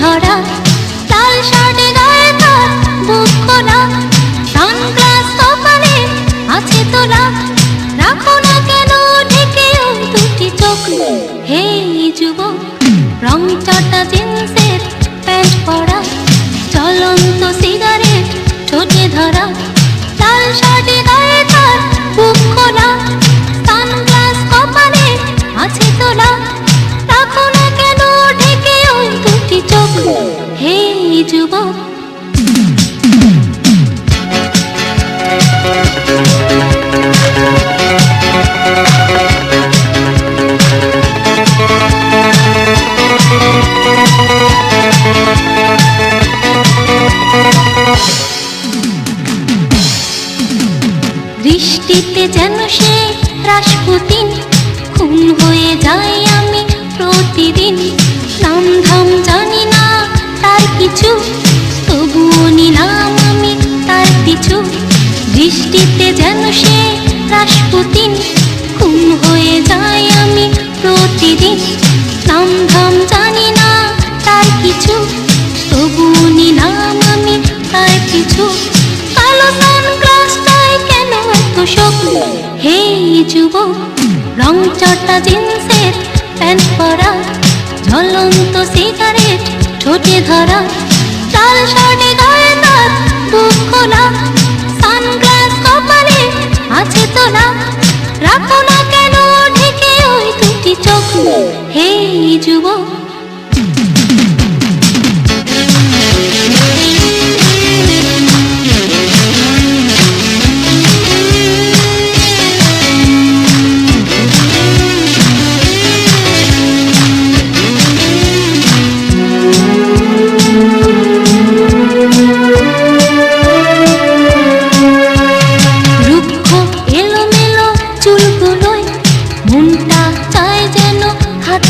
ধরা। লাল শার্টে গায়ে তার বুক খোলা সানগ্লাস কপালে আছে তোলা রাখো না কেন ঢেকে দুটি চোখ। হে যুবক রং চটা জিন্সের প্যান্ট পরা। চলন্ত সিগারেট ঠোঁটে ধরা। যুবক। দৃষ্টিতে যেন সে রাসপুতিন দৃষ্টিতে যেন সে রাসপুতিন খুন হয়ে যাই আমি প্রতিদিন। নাম ধাম জানি না তার কিছু। তবুও নিলাম আমি তার কিছু। কালো সানগ্লাসটাই কেন এত শোক? হে যুবক, রং চটা জিন্সের প্যান্ট পরা ঝলন্ত সিগারেট ঠোঁটে ধরা, লাল শার্টে গায়ে তার বুক খোলা।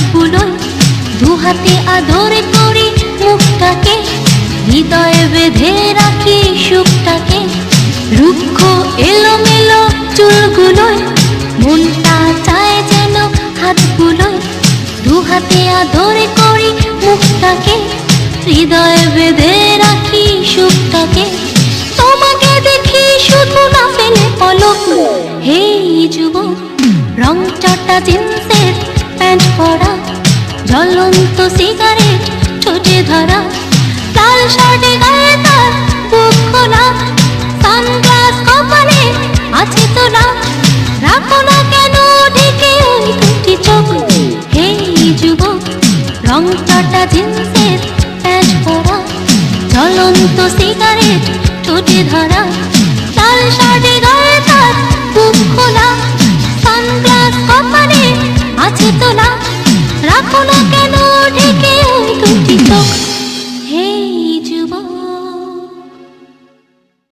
হাতগুলোয় দু হাতে আদরে করি মুখটাকে। হৃদয়ে বেঁধে রাখি সুখটাকে। রুক্ষ এলোমেলো চুলগুলোয় মনটা চায় যেন হাতগুলোয়। দু হাতে আদরে করি মুখটাকে। হৃদয়ে বেঁধে রাখি সুখটাকে। তোমাকে দেখি শুধু না ফেলে পলক। হে রং চটা জিন্সের প্যান্ট পরা। জ্বলন্ত সিগারেট ছোটে ধরা, লাল শার্টে গায়ে তার বুক খোলা। সানগ্লাস কপালে আছে তোলা। রাখো না কেন ঢেকে ওই দুটি চোখ। হে যুবক রং চটা জিন্সের প্যান্ট পরা। জ্বলন্ত সিগারেট ঠোঁটে ধরা, লাল শার্টে কেন ঢেকে ওই দুটি হে যুবক।